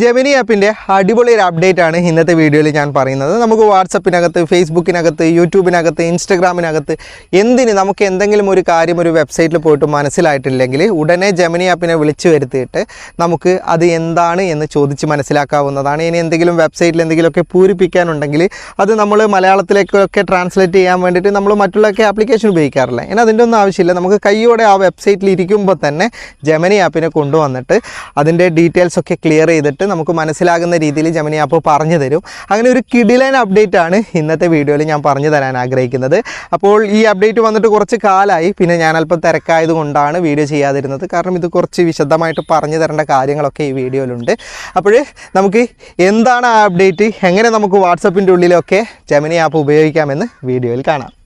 Gemini ആപ്പിന്റെ അടിപൊളി ഒരു update ആണ് ഇന്നത്തെ വീഡിയോയിൽ ഞാൻ പറയുന്നത്. നമുക്ക് വാട്സപ്പിനകത്ത് ഫേസ്ബുക്കിനകത്ത് യൂട്യൂബിനകത്ത് ഇൻസ്റ്റഗ്രാമിനകത്ത് എന്തിന് നമുക്ക് എന്തെങ്കിലും ഒരു കാര്യം ഒരു വെബ്സൈറ്റിൽ പോയിട്ട് മനസ്സിലായിട്ടില്ലെങ്കിൽ ഉടനെ ജെമിനി ആപ്പിനെ വിളിച്ചു വരുത്തിയിട്ട് നമുക്ക് അത് എന്താണ് എന്ന് ചോദിച്ച് മനസ്സിലാക്കാവുന്നതാണ്. ഇനി എന്തെങ്കിലും വെബ്സൈറ്റിൽ എന്തെങ്കിലുമൊക്കെ പൂരിപ്പിക്കാനുണ്ടെങ്കിൽ അത് നമ്മൾ മലയാളത്തിലേക്കൊക്കെ ട്രാൻസ്ലേറ്റ് ചെയ്യാൻ വേണ്ടിയിട്ട് നമ്മൾ മറ്റുള്ളൊക്കെ ആപ്ലിക്കേഷൻ ഉപയോഗിക്കാറില്ല. ഇനി അതിന്റെ ഒന്നും ആവശ്യമില്ല. നമുക്ക് കൈയോടെ ആ വെബ്സൈറ്റിൽ ഇരിക്കുമ്പോൾ തന്നെ ജെമിനി ആപ്പിനെ കൊണ്ടുവന്നിട്ട് അതിന്റെ ഡീറ്റെയിൽസൊക്കെ ക്ലിയർ ചെയ്തിട്ട് നമുക്ക് മനസ്സിലാകുന്ന രീതിയിൽ ജമിനി ആപ്പ് പറഞ്ഞു തരും. അങ്ങനെ ഒരു കിടിലൻ അപ്ഡേറ്റ് ആണ് ഇന്നത്തെ വീഡിയോയിൽ ഞാൻ പറഞ്ഞു തരാൻ ആഗ്രഹിക്കുന്നത്. അപ്പോൾ ഈ അപ്ഡേറ്റ് വന്നിട്ട് കുറച്ച് കാലമായി പിന്നെ ഞാൻ അല്പം തിരക്കായത് കൊണ്ടാണ് വീഡിയോ ചെയ്യാതിരുന്നത്. കാരണം ഇത് കുറച്ച് വിശദമായിട്ട് പറഞ്ഞു തരേണ്ട കാര്യങ്ങളൊക്കെ ഈ വീഡിയോയിലുണ്ട്. അപ്പോൾ നമുക്ക് എന്താണ് ആ അപ്ഡേറ്റ് എങ്ങനെ നമുക്ക് വാട്സപ്പിന്റെ ഉള്ളിലൊക്കെ ജമിനി ആപ്പ് ഉപയോഗിക്കാമെന്ന് വീഡിയോയിൽ കാണാം.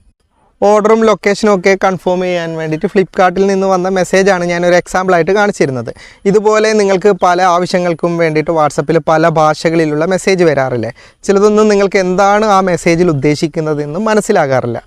ഓർഡറും ലൊക്കേഷനും ഒക്കെ കൺഫേം ചെയ്യാൻ വേണ്ടിയിട്ട് ഫ്ലിപ്പ്കാർട്ടിൽ നിന്ന് വന്ന മെസ്സേജാണ് ഞാനൊരു എക്സാമ്പിളായിട്ട് കാണിച്ചിരുന്നത്. ഇതുപോലെ നിങ്ങൾക്ക് പല ആവശ്യങ്ങൾക്കും വേണ്ടിയിട്ട് വാട്സപ്പിൽ പല ഭാഷകളിലുള്ള മെസ്സേജ് വരാറില്ലേ? ചിലതൊന്നും നിങ്ങൾക്ക് എന്താണ് ആ മെസ്സേജിൽ ഉദ്ദേശിക്കുന്നതെന്നും മനസ്സിലാകാറില്ല.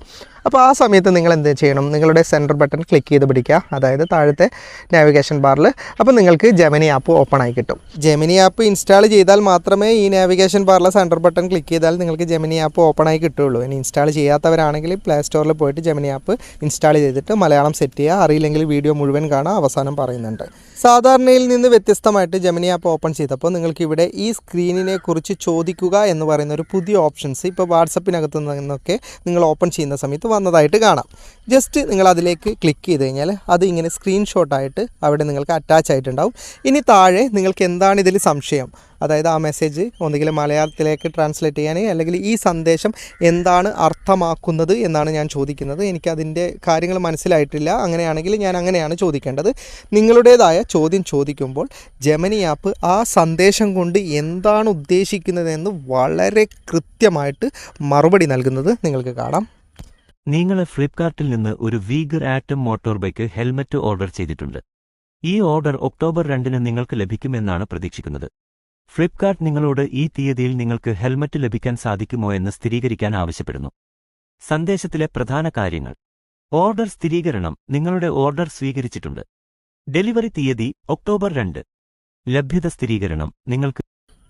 അപ്പോൾ ആ സമയത്ത് നിങ്ങൾ എന്ത് ചെയ്യണം? നിങ്ങളുടെ സെന്റർ ബട്ടൺ ക്ലിക്ക് ചെയ്ത് പിടിക്കുക. അതായത് താഴത്തെ നാവിഗേഷൻ ബാറിൽ അപ്പോൾ നിങ്ങൾക്ക് ജെമിനി ആപ്പ് ഓപ്പൺ ആയി കിട്ടും. ജെമിനി ആപ്പ് ഇൻസ്റ്റാൾ ചെയ്താൽ മാത്രമേ ഈ നാവിഗേഷൻ ബാറിലെ സെന്റർ ബട്ടൺ ക്ലിക്ക് ചെയ്താൽ നിങ്ങൾക്ക് ജെമിനി ആപ്പ് ഓപ്പൺ ആയി കിട്ടുകയുള്ളൂ. ഇനി ഇൻസ്റ്റാൾ ചെയ്യാത്തവരാണെങ്കിൽ പ്ലേ സ്റ്റോറിൽ പോയിട്ട് ജെമിനി ആപ്പ് ഇൻസ്റ്റാൾ ചെയ്തിട്ട് മലയാളം സെറ്റ് ചെയ്യുക. അറിയില്ലെങ്കിൽ വീഡിയോ മുഴുവൻ കാണാം അവസാനം പറയുന്നുണ്ട്. സാധാരണയിൽ നിന്ന് വ്യത്യസ്തമായിട്ട് ജെമിനി ആപ്പ് ഓപ്പൺ ചെയ്തപ്പോൾ നിങ്ങൾക്ക് ഇവിടെ ഈ സ്ക്രീനിനെ കുറിച്ച് ചോദിക്കുക എന്ന് പറയുന്ന ഒരു പുതിയ ഓപ്ഷൻസ് ഇപ്പോൾ വാട്സപ്പിനകത്ത് നിന്നൊക്കെ നിങ്ങൾ ഓപ്പൺ ചെയ്യുന്ന സമയത്ത് വന്നതായിട്ട് കാണാം. ജസ്റ്റ് നിങ്ങൾ അതിലേക്ക് ക്ലിക്ക് ചെയ്ത് കഴിഞ്ഞാൽ അത് ഇങ്ങനെ സ്ക്രീൻഷോട്ടായിട്ട് അവിടെ നിങ്ങൾക്ക് അറ്റാച്ച് ആയിട്ടുണ്ടാവും. ഇനി താഴെ നിങ്ങൾക്ക് എന്താണ് ഇതിൽ സംശയം? അതായത് ആ മെസ്സേജ് ഒന്നുകിൽ മലയാളത്തിലേക്ക് ട്രാൻസ്ലേറ്റ് ചെയ്യാൻ അല്ലെങ്കിൽ ഈ സന്ദേശം എന്താണ് അർത്ഥമാക്കുന്നത് എന്നാണ് ഞാൻ ചോദിക്കുന്നത്. എനിക്കതിന്റെ കാര്യങ്ങൾ മനസ്സിലായിട്ടില്ല. അങ്ങനെയാണെങ്കിൽ ഞാൻ അങ്ങനെയാണ് ചോദിക്കേണ്ടത്. നിങ്ങളുടേതായ ചോദ്യം ചോദിക്കുമ്പോൾ ജെമനി ആപ്പ് ആ സന്ദേശം കൊണ്ട് എന്താണ് ഉദ്ദേശിക്കുന്നതെന്ന് വളരെ കൃത്യമായിട്ട് മറുപടി നൽകുന്നത് നിങ്ങൾക്ക് കാണാം. നിങ്ങൾ ഫ്ലിപ്കാർട്ടിൽ നിന്ന് ഒരു Vega Atom motor bike helmet order ചെയ്തിട്ടുണ്ട്. ഈ ഓർഡർ ഒക്ടോബർ രണ്ടിന് നിങ്ങൾക്ക് ലഭിക്കുമെന്നാണ് പ്രതീക്ഷിക്കുന്നത്. ഫ്ലിപ്കാർട്ട് നിങ്ങളോട് ഈ തീയതിയിൽ നിങ്ങൾക്ക് ഹെൽമറ്റ് ലഭിക്കാൻ സാധിക്കുമോ എന്ന് സ്ഥിരീകരിക്കാൻ ആവശ്യപ്പെടുന്നു. സന്ദേശത്തിലെ പ്രധാന കാര്യങ്ങൾ. ഓർഡർ സ്ഥിരീകരണം നിങ്ങളുടെ ഓർഡർ സ്വീകരിച്ചിട്ടുണ്ട്. ഡെലിവറി തീയതി ഒക്ടോബർ രണ്ട്. ലഭ്യത സ്ഥിരീകരണം നിങ്ങൾക്ക്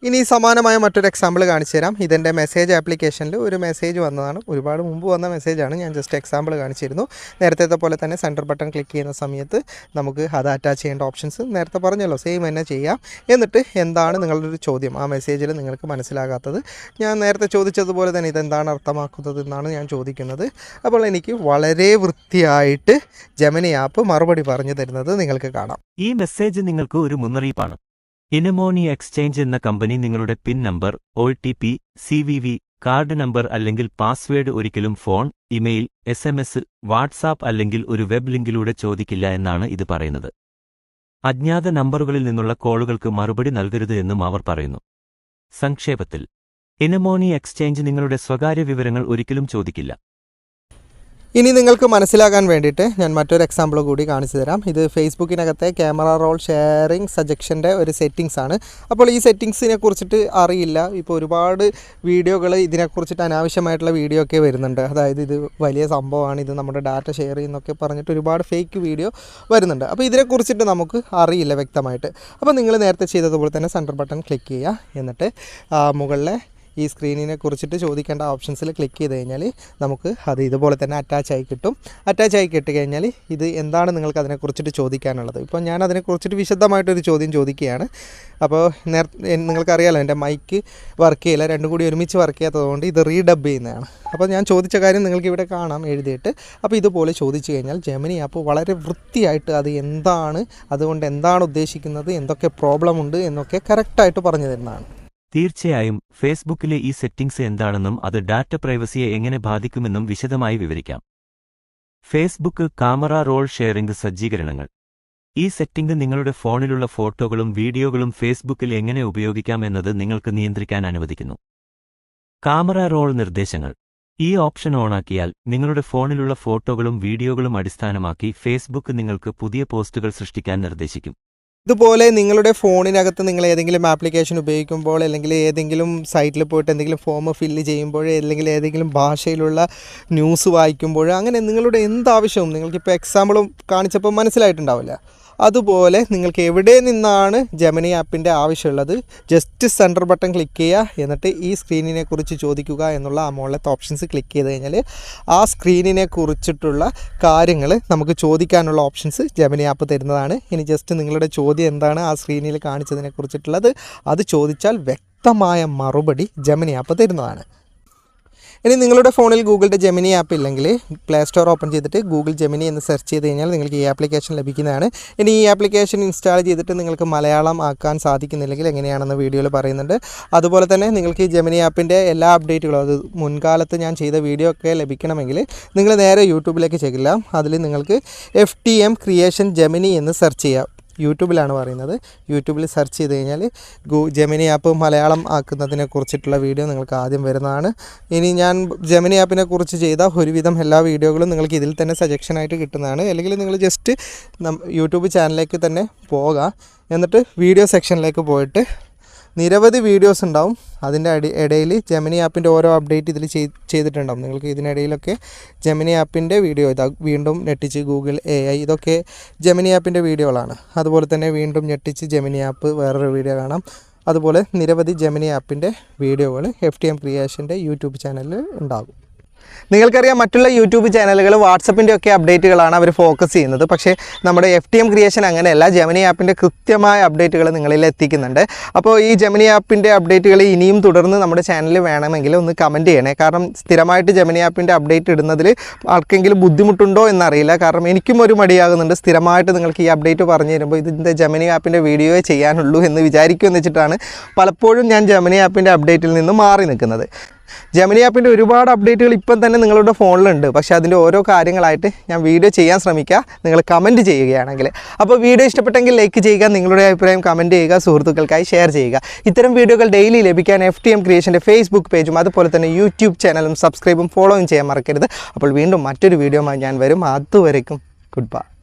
ഇനി സമാനമായ മറ്റൊരു എക്സാമ്പിൾ കാണിച്ചു തരാം. ഇതെന്റെ മെസ്സേജ് ആപ്ലിക്കേഷനിൽ ഒരു മെസ്സേജ് വന്നതാണ്. ഒരുപാട് മുമ്പ് വന്ന മെസ്സേജാണ് ഞാൻ ജസ്റ്റ് എക്സാമ്പിൾ കാണിച്ചിരുന്നു. നേരത്തെ പോലെ തന്നെ സെന്റർ ബട്ടൺ ക്ലിക്ക് ചെയ്യുന്ന സമയത്ത് നമുക്ക് അത് അറ്റാച്ച് ചെയ്യേണ്ട ഓപ്ഷൻസ് നേരത്തെ പറഞ്ഞല്ലോ. സെയിം തന്നെ ചെയ്യാം. എന്നിട്ട് എന്താണ് നിങ്ങളുടെ ഒരു ചോദ്യം? ആ മെസ്സേജിൽ നിങ്ങൾക്ക് മനസ്സിലാകാത്തത്. ഞാൻ നേരത്തെ ചോദിച്ചതുപോലെ തന്നെ ഇതെന്താണ് അർത്ഥമാക്കുന്നത് എന്നാണ് ഞാൻ ചോദിക്കുന്നത്. അപ്പോൾ എനിക്ക് വളരെ വൃത്തിയായിട്ട് ജമനി ആപ്പ് മറുപടി പറഞ്ഞു തരുന്നത് നിങ്ങൾക്ക് കാണാം. ഈ മെസ്സേജ് നിങ്ങൾക്ക് ഒരു മുന്നറിയിപ്പാണ്. ഇനമോണി എക്സ്ചേഞ്ച് എന്ന കമ്പനി നിങ്ങളുടെ PIN number O T P C V V card number അല്ലെങ്കിൽ പാസ്വേഡ് ഒരിക്കലും phone email S M S WhatsApp അല്ലെങ്കിൽ ഒരു വെബ് ലിങ്കിലൂടെ ചോദിക്കില്ല എന്നാണ് ഇത് പറയുന്നത്. അജ്ഞാത നമ്പറുകളിൽ നിന്നുള്ള കോളുകൾക്ക് മറുപടി നൽകരുത് എന്നും അവർ പറയുന്നു. സംക്ഷേപത്തിൽ ഇനമോണി എക്സ്ചേഞ്ച് നിങ്ങളുടെ സ്വകാര്യ വിവരങ്ങൾ ഒരിക്കലും ചോദിക്കില്ല. ഇനി നിങ്ങൾക്ക് മനസ്സിലാക്കാൻ വേണ്ടിയിട്ട് ഞാൻ മറ്റൊരു എക്സാമ്പിൾ കൂടി കാണിച്ചു തരാം. ഇത് ഫേസ്ബുക്കിനകത്തെ ക്യാമറ റോൾ ഷെയറിംഗ് സജക്ഷന്റെ ഒരു സെറ്റിങ്സ് ആണ്. അപ്പോൾ ഈ സെറ്റിങ്സിനെ കുറിച്ചിട്ട് അറിയില്ല. ഇപ്പോൾ ഒരുപാട് വീഡിയോകൾ ഇതിനെക്കുറിച്ചിട്ട് അനാവശ്യമായിട്ടുള്ള വീഡിയോ ഒക്കെ വരുന്നുണ്ട്. അതായത് ഇത് വലിയ സംഭവമാണ്. ഇത് നമ്മുടെ ഡാറ്റ ഷെയർ ചെയ്യുന്നൊക്കെ പറഞ്ഞിട്ട് ഒരുപാട് ഫേക്ക് വീഡിയോ വരുന്നുണ്ട്. അപ്പോൾ ഇതിനെക്കുറിച്ചിട്ട് നമുക്ക് അറിയില്ല വ്യക്തമായിട്ട്. അപ്പോൾ നിങ്ങൾ നേരത്തെ ചെയ്തതുപോലെ തന്നെ സെന്റർ ബട്ടൺ ക്ലിക്ക് ചെയ്യുക. എന്നിട്ട് മുകളിലെ ഈ സ്ക്രീനിനെ കുറിച്ചിട്ട് ചോദിക്കേണ്ട ഓപ്ഷൻസിൽ ക്ലിക്ക് ചെയ്ത് കഴിഞ്ഞാൽ നമുക്ക് അത് ഇതുപോലെ തന്നെ അറ്റാച്ച് ആയി കിട്ടും. അറ്റാച്ച് ആയി കിട്ടി കഴിഞ്ഞാൽ ഇത് എന്താണ് നിങ്ങൾക്ക് അതിനെക്കുറിച്ചിട്ട് ചോദിക്കാനുള്ളത്? ഇപ്പോൾ ഞാൻ അതിനെക്കുറിച്ചിട്ട് വിശദമായിട്ടൊരു ചോദ്യം ചോദിക്കുകയാണ്. അപ്പോൾ നേരത്തെ നിങ്ങൾക്കറിയാലോ എന്റെ മൈക്ക് വർക്ക് ചെയ്യില്ല രണ്ടും കൂടി ഒരുമിച്ച് വർക്ക് ചെയ്യാത്തതുകൊണ്ട് ഇത് റീഡബ് ചെയ്യുന്നതാണ്. അപ്പോൾ ഞാൻ ചോദിച്ച കാര്യം നിങ്ങൾക്ക് ഇവിടെ കാണാം എഴുതിയിട്ട്. അപ്പോൾ ഇതുപോലെ ചോദിച്ചു കഴിഞ്ഞാൽ ജെമിനി ആപ്പ് വളരെ വൃത്തിയായിട്ട് അത് എന്താണ് അതുകൊണ്ട് എന്താണ് ഉദ്ദേശിക്കുന്നത് എന്തൊക്കെ പ്രോബ്ലം ഉണ്ട് എന്നൊക്കെ കറക്റ്റായിട്ട് പറഞ്ഞു തരുന്നതാണ്. തീർച്ചയായും ഫേസ്ബുക്കിലെ ഈ സെറ്റിംഗ്സ് എന്താണെന്നും അത് ഡാറ്റ പ്രൈവസിയെ എങ്ങനെ ബാധിക്കുമെന്നും വിശദമായി വിവരിക്കാം. ഫേസ്ബുക്ക് കാമറ റോൾ ഷെയറിംഗ് സജ്ജീകരണങ്ങൾ. ഈ സെറ്റിംഗ് നിങ്ങളുടെ ഫോണിലുള്ള ഫോട്ടോകളും വീഡിയോകളും ഫേസ്ബുക്കിൽ എങ്ങനെ ഉപയോഗിക്കാം എന്നത് നിങ്ങൾക്ക് നിയന്ത്രിക്കാൻ അനുവദിക്കുന്നു. കാമറ റോൾ നിർദ്ദേശങ്ങൾ. ഈ ഓപ്ഷൻ ഓണാക്കിയാൽ നിങ്ങളുടെ ഫോണിലുള്ള ഫോട്ടോകളും വീഡിയോകളും അടിസ്ഥാനമാക്കി ഫേസ്ബുക്ക് നിങ്ങൾക്ക് പുതിയ പോസ്റ്റുകൾ സൃഷ്ടിക്കാൻ നിർദ്ദേശിക്കും. ഇതുപോലെ നിങ്ങളുടെ ഫോണിനകത്ത് നിങ്ങൾ ഏതെങ്കിലും ആപ്ലിക്കേഷൻ ഉപയോഗിക്കുമ്പോൾ അല്ലെങ്കിൽ ഏതെങ്കിലും സൈറ്റിൽ പോയിട്ട് എന്തെങ്കിലും ഫോം ഫില്ല് ചെയ്യുമ്പോൾ അല്ലെങ്കിൽ ഏതെങ്കിലും ഭാഷയിലുള്ള ന്യൂസ് വായിക്കുമ്പോൾ അങ്ങനെ നിങ്ങളുടെ എന്താവശ്യവും നിങ്ങൾക്കിപ്പോൾ എക്സാമ്പിളും കാണിച്ചപ്പോൾ മനസ്സിലായിട്ടുണ്ടാവില്ല. അതുപോലെ നിങ്ങൾക്ക് എവിടെ നിന്നാണ് ജമനി ആപ്പിന്റെ ആവശ്യമുള്ളത് ജസ്റ്റ് സെന്റർ ബട്ടൺ ക്ലിക്ക് ചെയ്യുക എന്നിട്ട് ഈ സ്ക്രീനിനെ കുറിച്ച് ചോദിക്കുക എന്നുള്ള ആ മുകളിലത്തെ ഓപ്ഷൻസ് ക്ലിക്ക് ചെയ്ത് കഴിഞ്ഞാൽ ആ സ്ക്രീനിനെ കുറിച്ചിട്ടുള്ള കാര്യങ്ങൾ നമുക്ക് ചോദിക്കാനുള്ള ഓപ്ഷൻസ് ജമനി ആപ്പ് തരുന്നതാണ്. ഇനി ജസ്റ്റ് നിങ്ങളുടെ ചോദ്യം എന്താണ്? ആ സ്ക്രീനിൽ കാണിച്ചതിനെ കുറിച്ചിട്ടുള്ളത് അത് ചോദിച്ചാൽ വ്യക്തമായ മറുപടി ജമനി ആപ്പ് തരുന്നതാണ്. ഇനി നിങ്ങളുടെ ഫോണിൽ ഗൂഗിളിന്റെ ജെമിനി ആപ്പ് ഇല്ലെങ്കിൽ പ്ലേ സ്റ്റോർ ഓപ്പൺ ചെയ്തിട്ട് ഗൂഗിൾ ജെമിനി എന്ന് സെർച്ച് ചെയ്ത് കഴിഞ്ഞാൽ നിങ്ങൾക്ക് ഈ ആപ്ലിക്കേഷൻ ലഭിക്കുന്നതാണ്. ഇനി ഈ ആപ്ലിക്കേഷൻ ഇൻസ്റ്റാൾ ചെയ്തിട്ട് നിങ്ങൾക്ക് മലയാളം ആക്കാൻ സാധിക്കുന്നില്ലെങ്കിൽ എങ്ങനെയാണെന്ന് വീഡിയോയിൽ പറയുന്നുണ്ട്. അതുപോലെ തന്നെ നിങ്ങൾക്ക് ഈ ജെമിനി ആപ്പിന്റെ എല്ലാ അപ്ഡേറ്റുകളും അത് മുൻകാലത്ത് ഞാൻ ചെയ്ത വീഡിയോ ഒക്കെ ലഭിക്കണമെങ്കിൽ നിങ്ങൾ നേരെ യൂട്യൂബിലേക്ക് ചെയ്യില്ല അതിൽ നിങ്ങൾക്ക് F T M creation Gemini എന്ന് സെർച്ച് ചെയ്യാം. യൂട്യൂബിലാണ് പറയുന്നത്. യൂട്യൂബിൽ സെർച്ച് ചെയ്ത് കഴിഞ്ഞാൽ ഗൂ ജെമിനി ആപ്പ് മലയാളം ആക്കുന്നതിനെ കുറിച്ചിട്ടുള്ള വീഡിയോ നിങ്ങൾക്ക് ആദ്യം വരുന്നതാണ്. ഇനി ഞാൻ ജെമിനി ആപ്പിനെ കുറിച്ച് ചെയ്ത ഒരുവിധം എല്ലാ വീഡിയോകളും നിങ്ങൾക്ക് ഇതിൽ തന്നെ സജഷനായിട്ട് കിട്ടുന്നതാണ്. അല്ലെങ്കിൽ നിങ്ങൾ ജസ്റ്റ് യൂട്യൂബ് ചാനലിലേക്ക് തന്നെ പോകാം. എന്നിട്ട് വീഡിയോ സെക്ഷനിലേക്ക് പോയിട്ട് നിരവധി വീഡിയോസ് ഉണ്ടാവും. അതിന്റെ അടി ഇടയിൽ ജെമിനി ആപ്പിന്റെ ഓരോ അപ്ഡേറ്റ് ഇതിൽ ചെയ് ചെയ്തിട്ടുണ്ടാവും. നിങ്ങൾക്ക് ഇതിനിടയിലൊക്കെ ജെമിനി ആപ്പിന്റെ വീഡിയോ ഇതാ വീണ്ടും ഞെട്ടിച്ച് ഗൂഗിൾ എ ഐ ഇതൊക്കെ ജെമിനി ആപ്പിന്റെ വീഡിയോകളാണ് അതുപോലെ തന്നെ വീണ്ടും ഞെട്ടിച്ച് ജെമിനി ആപ്പ് വേറൊരു വീഡിയോ കാണാം. അതുപോലെ നിരവധി ജെമിനി ആപ്പിന്റെ വീഡിയോകൾ എഫ് ടി എം ക്രിയേഷന്റെ യൂട്യൂബ് ചാനലിൽ ഉണ്ടാകും. നിങ്ങൾക്കറിയാം മറ്റുള്ള യൂട്യൂബ് ചാനലുകൾ വാട്സപ്പിന്റെ ഒക്കെ അപ്ഡേറ്റുകളാണ് അവർ ഫോക്കസ് ചെയ്യുന്നത്. പക്ഷേ നമ്മുടെ എഫ് ടി എം ക്രിയേഷൻ അങ്ങനെയല്ല ജെമിനി ആപ്പിന്റെ കൃത്യമായ അപ്ഡേറ്റുകൾ നിങ്ങളിൽ എത്തിക്കുന്നുണ്ട്. അപ്പോൾ ഈ ജെമിനി ആപ്പിന്റെ അപ്ഡേറ്റുകൾ ഇനിയും തുടർന്ന് നമ്മുടെ ചാനലിൽ വേണമെങ്കിൽ ഒന്ന് കമന്റ് ചെയ്യണേ. കാരണം സ്ഥിരമായിട്ട് ജെമിനി ആപ്പിന്റെ അപ്ഡേറ്റ് ഇടുന്നതിൽ ആർക്കെങ്കിലും ബുദ്ധിമുട്ടുണ്ടോ എന്നറിയില്ല. കാരണം എനിക്കും ഒരു മടിയാകുന്നുണ്ട് സ്ഥിരമായിട്ട് നിങ്ങൾക്ക് ഈ അപ്ഡേറ്റ് പറഞ്ഞു തരുമ്പോൾ ഇതിന്റെ ജെമിനി ആപ്പിന്റെ വീഡിയോയെ ചെയ്യാനുള്ളൂ എന്ന് വിചാരിക്കുമെന്ന് വെച്ചിട്ടാണ് പലപ്പോഴും ഞാൻ ജെമിനി ആപ്പിന്റെ അപ്ഡേറ്റിൽ നിന്ന് മാറി നിൽക്കുന്നത്. ജെമിനി ആപ്പിന്റെ ഒരുപാട് അപ്ഡേറ്റുകൾ ഇപ്പം തന്നെ നിങ്ങളുടെ ഫോണിലുണ്ട്. പക്ഷേ അതിന്റെ ഓരോ കാര്യങ്ങളായിട്ട് ഞാൻ വീഡിയോ ചെയ്യാൻ ശ്രമിക്കുക. നിങ്ങൾ കമന്റ് ചെയ്യുകയാണെങ്കിൽ. അപ്പോൾ വീഡിയോ ഇഷ്ടപ്പെട്ടെങ്കിൽ ലൈക്ക് ചെയ്യുക നിങ്ങളുടെ അഭിപ്രായം കമന്റ് ചെയ്യുക സുഹൃത്തുക്കൾക്കായി ഷെയർ ചെയ്യുക. ഇത്തരം വീഡിയോകൾ ഡെയിലി ലഭിക്കാൻ എഫ് ടി എം ക്രിയേഷന്റെ ഫേസ്ബുക്ക് പേജും അതുപോലെ തന്നെ യൂട്യൂബ് ചാനലും സബ്സ്ക്രൈബും ഫോളോയും ചെയ്യാൻ മറക്കരുത്. അപ്പോൾ വീണ്ടും മറ്റൊരു വീഡിയോമായി ഞാൻ വരും. അതുവരേക്കും ഗുഡ് ബൈ